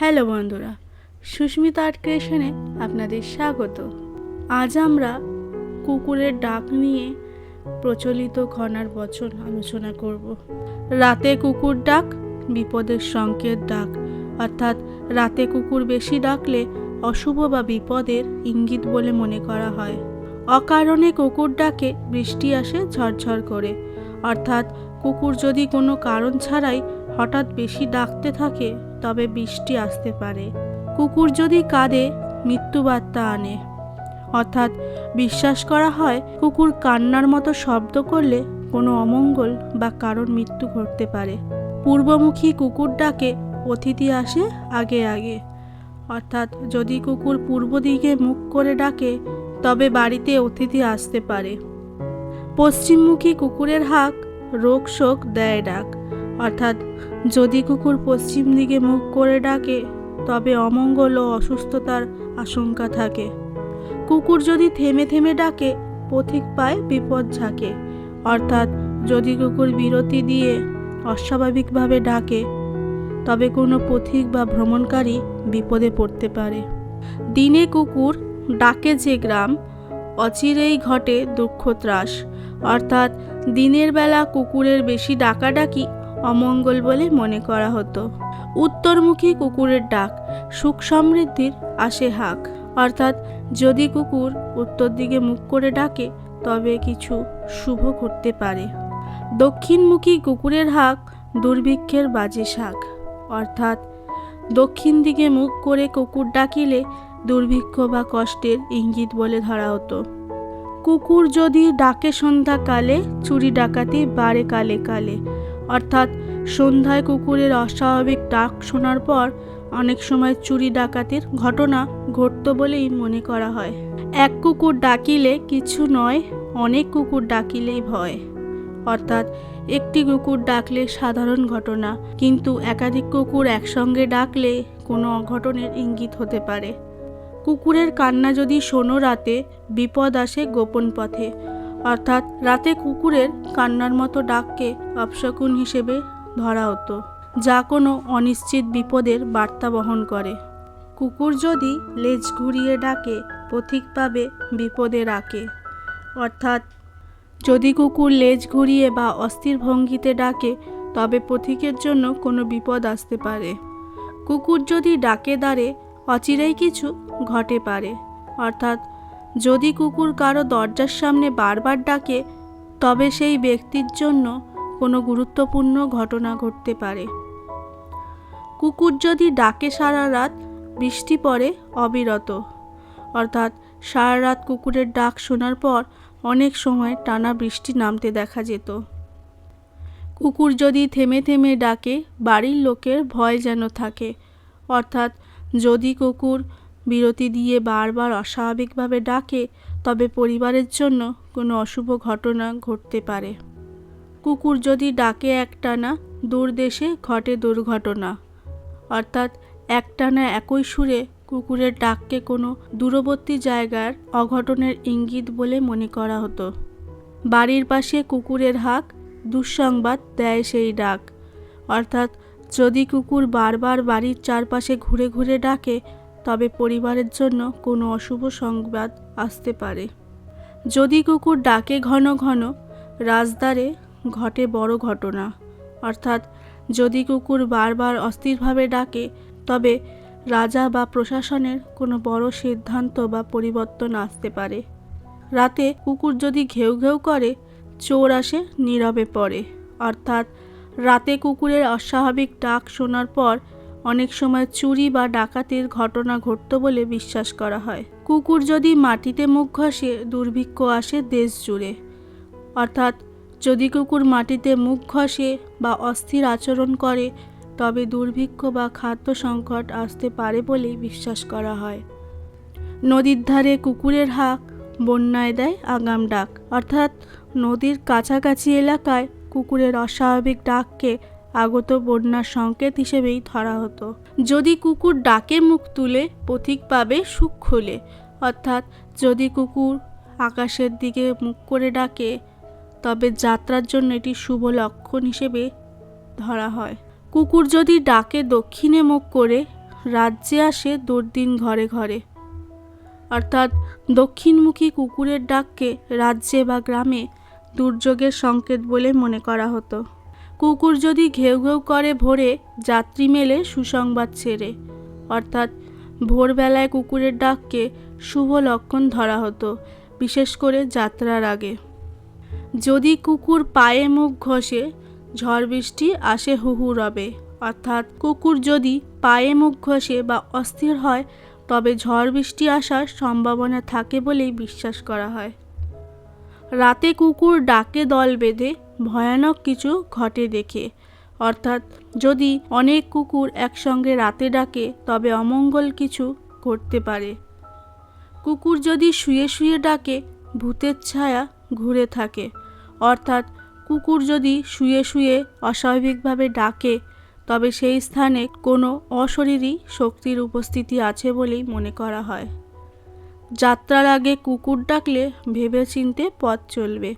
Hello বন্ধুরা, Susmita art ক্রিয়েশনে আপনাদের স্বাগত। আজ আমরা কুকুরের ডাক নিয়ে প্রচলিত ঘনার বচন আলোচনা করব। রাতে কুকুর ডাক, বিপদের সংকেত ডাক। অর্থাৎ রাতে কুকুর বেশি ডাকলে অশুভ বা বিপদের ইঙ্গিত বলে মনে করা হয়। অকারণে কুকুর ডাকে বৃষ্টি আসে ঝরঝর করে। অর্থাৎ কুকুর যদি কোনো কারণ ছাড়াই হঠাৎ বেশি ডাকতে থাকে তবে বৃষ্টি আসতে পারে। কুকুর যদি কাঁদে, মৃত্যুবার্তা আনে। অর্থাৎ বিশ্বাস করা হয়, কুকুর কান্নার মতো শব্দ করলে কোনো অমঙ্গল বা কারোর মৃত্যু ঘটতে পারে। পূর্বমুখী কুকুর ডাকে, অতিথি আসে আগে আগে। অর্থাৎ যদি কুকুর পূর্ব দিকে মুখ করে ডাকে, তবে বাড়িতে অতিথি আসতে পারে। পশ্চিমমুখী কুকুরের হাক রোগ শোক দেয় ডাক। অর্থাৎ যদি কুকুর পশ্চিম দিকে মুখ করে ডাকে, তবে অমঙ্গল ও অসুস্থতার আশঙ্কা থাকে। কুকুর যদি থেমে থেমে ডাকে, পথিক পায় বিপদ ঝাঁকে। অর্থাৎ যদি কুকুর বিরতি দিয়ে অস্বাভাবিকভাবে ডাকে, তবে কোনো পথিক বা ভ্রমণকারী বিপদে পড়তে পারে। দিনে কুকুর ডাকে যে গ্রাম, অচিরেই ঘটে দুঃখ ত্রাস। অর্থাৎ দিনের বেলা কুকুরের বেশি ডাকাডাকি অমঙ্গল বলে মনে করা হতো। উত্তরমুখী কুকুরের ডাক সুখ সমৃদ্ধির আসে হাক। অর্থাৎ যদি কুকুর উত্তর দিকে মুখ করে ডাকে, তবে কিছু শুভ ঘটতে পারে। দক্ষিণমুখী কুকুরের হাক দুর্ভিক্ষের বাজে শাক। অর্থাৎ দক্ষিণ দিকে মুখ করে কুকুর ডাকিলে দুর্ভিক্ষ বা কষ্টের ইঙ্গিত বলে ধরা হতো। কুকুর যদি ডাকে সন্ধ্যাকালে, চুরি ডাকাতি বাড়ে কালে কালে। অর্থাৎ সন্ধ্যায় কুকুরের অস্বাভাবিক ডাক শোনার পর অনেক সময় চুরি ডাকাতির ঘটনা ঘটত বলেই মনে করা হয়। এক কুকুর ডাকিলে কিছু নয়, অনেক কুকুর ডাকিলেই ভয়। অর্থাৎ একটি কুকুর ডাকলে সাধারণ ঘটনা, কিন্তু একাধিক কুকুর একসঙ্গে ডাকলে কোনো অঘটনের ইঙ্গিত হতে পারে। কুকুরের কান্না যদি শোনো রাতে, বিপদ আসে গোপন পথে। অর্থাৎ রাতে কুকুরের কান্নার মতো ডাককে অপশকুন হিসেবে ধরা হতো, যা কোনো অনিশ্চিত বিপদের বার্তা বহন করে। কুকুর যদি লেজ ঘুরিয়ে ডাকে পথিক পাবে বিপদে রাকে অর্থাৎ যদি কুকুর লেজ ঘুরিয়ে বা অস্থির ভঙ্গিতে ডাকে, তবে পথিকের জন্য কোনো বিপদ আসতে পারে। কুকুর যদি ডাকে দাঁড়ে অচিরেই কিছু ঘটে পারে। অর্থাৎ যদি কুকুর কারও দরজার সামনে বারবার ডাকে, তবে সেই ব্যক্তির জন্য কোনো গুরুত্বপূর্ণ ঘটনা ঘটতে পারে। কুকুর যদি ডাকে সারা রাত, বৃষ্টি পড়ে, অবিরত। অর্থাৎ সারা রাত কুকুরের ডাক শোনার পর অনেক সময় টানা বৃষ্টি নামতে দেখা যেত। কুকুর যদি থেমে থেমে ডাকে, বাড়ির লোকের ভয় যেন থাকে। অর্থাৎ যদি কুকুর বিরতি দিয়ে বারবার অস্বাভাবিকভাবে ডাকে, তবে পরিবারের জন্য কোনো অশুভ ঘটনা ঘটতে পারে। কুকুর যদি ডাকে একটানা, দূর দেশে ঘটে দুর্ঘটনা। অর্থাৎ একটানা একই সুরে কুকুরের ডাককে কোনো দূরবর্তী জায়গার অঘটনের ইঙ্গিত বলে মনে করা হতো। বাড়ির পাশে কুকুরের হাক দুঃসংবাদ দেয় সেই ডাক। অর্থাৎ যদি কুকুর বারবার বাড়ির চারপাশে ঘুরে ঘুরে ডাকে তবে পরিবারের জন্য কোনো অশুভ সংবাদ আসতে পারে। যদি কুকুর ডাকে ঘন ঘন, রাজদ্বারে ঘটে বড় ঘটনা। অর্থাৎ যদি কুকুর বারবার অস্থিরভাবে ডাকে, তবে রাজা বা প্রশাসনের কোনো বড় সিদ্ধান্ত বা পরিবর্তন আসতে পারে। রাতে কুকুর যদি ঘেউ ঘেউ করে, চোর আসে নীরবে পড়ে। অর্থাৎ রাতে কুকুরের অস্বাভাবিক ডাক শোনার পর অনেক সময় চুরি বা ডাকাতির ঘটনা ঘটত বলে বিশ্বাস করা হয়। কুকুর যদি মাটিতে মুখ ঘষে, দুর্ভিক্ষ আসে দেশ জুড়ে। অর্থাৎ, যদি কুকুর মাটিতে মুখ ঘষে বা অস্থির আচরণ করে, তবে দুর্ভিক্ষ বা খাদ্য সংকট আসতে পারে বলেই বিশ্বাস করা হয়। নদীর ধারে কুকুরের হাক বন্যায় দেয় আগাম ডাক। অর্থাৎ, নদীর কাছাকাছি এলাকায় কুকুরের অস্বাভাবিক ডাককে আগত বন্যার সংকেত হিসেবেই ধরা হতো। যদি কুকুর ডাকে মুখ তুলে, পথিক পাবে সুখ খুলে। অর্থাৎ যদি কুকুর আকাশের দিকে মুখ করে ডাকে, তবে যাত্রার জন্য এটি শুভ লক্ষণ হিসেবে ধরা হয়। কুকুর যদি ডাকে দক্ষিণে মুখ করে, রাজ্যে আসে দুর্দিন ঘরে ঘরে। অর্থাৎ দক্ষিণমুখী কুকুরের ডাককে রাজ্যে বা গ্রামে দুর্যোগের সংকেত বলে মনে করা হতো। কুকুর যদি ঘেউ ঘেউ করে ভোরে, যাত্রী মেলে সুসংবাদ ছেড়ে। অর্থাৎ ভোরবেলায় কুকুরের ডাককে শুভ লক্ষণ ধরা হতো, বিশেষ করে যাত্রার আগে। যদি কুকুর পায়ে মুখ ঘষে, ঝড় বৃষ্টি আসে হুহু রবে। অর্থাৎ কুকুর যদি পায়ে মুখ ঘষে বা অস্থির হয়, তবে ঝড় বৃষ্টি আসার সম্ভাবনা থাকে বলেই বিশ্বাস করা হয়। রাতে কুকুর ডাকে দল বেঁধে ভয়ানক কিছু ঘটে দেখে। অর্থাৎ যদি অনেক কুকুর একসঙ্গে রাতে ডাকে, তবে অমঙ্গল কিছু ঘটতে পারে। কুকুর যদি শুয়ে শুয়ে ডাকে, ভূতের ছায়া ঘুরে থাকে। অর্থাৎ কুকুর যদি শুয়ে শুয়ে অস্বাভাবিকভাবে ডাকে, তবে সেই স্থানে কোনো অশরীরী শক্তির উপস্থিতি আছে বলেই মনে করা হয়। যাত্রার আগে কুকুর ডাকলে ভেবেচিন্তে পথ চলবে।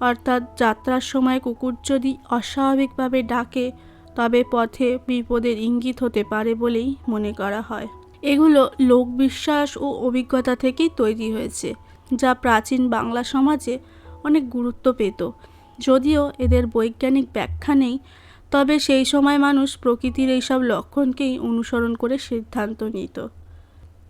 অর্থাৎ যাত্রার সময় কুকুর যদি অস্বাভাবিকভাবে ডাকে, তবে পথে বিপদের ইঙ্গিত হতে পারে বলেই মনে করা হয়। এগুলো লোকবিশ্বাস ও অভিজ্ঞতা থেকেই তৈরি হয়েছে, যা প্রাচীন বাংলা সমাজে অনেক গুরুত্ব পেত। যদিও এদের বৈজ্ঞানিক ব্যাখ্যা নেই, তবে সেই সময় মানুষ প্রকৃতির এইসব লক্ষণকেই অনুসরণ করে সিদ্ধান্ত নিত।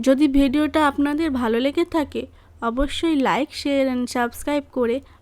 যদি ভিডিওটা আপনাদের ভালো লেগে থাকে, অবশ্যই লাইক, শেয়ার অ্যান্ড সাবস্ক্রাইব করে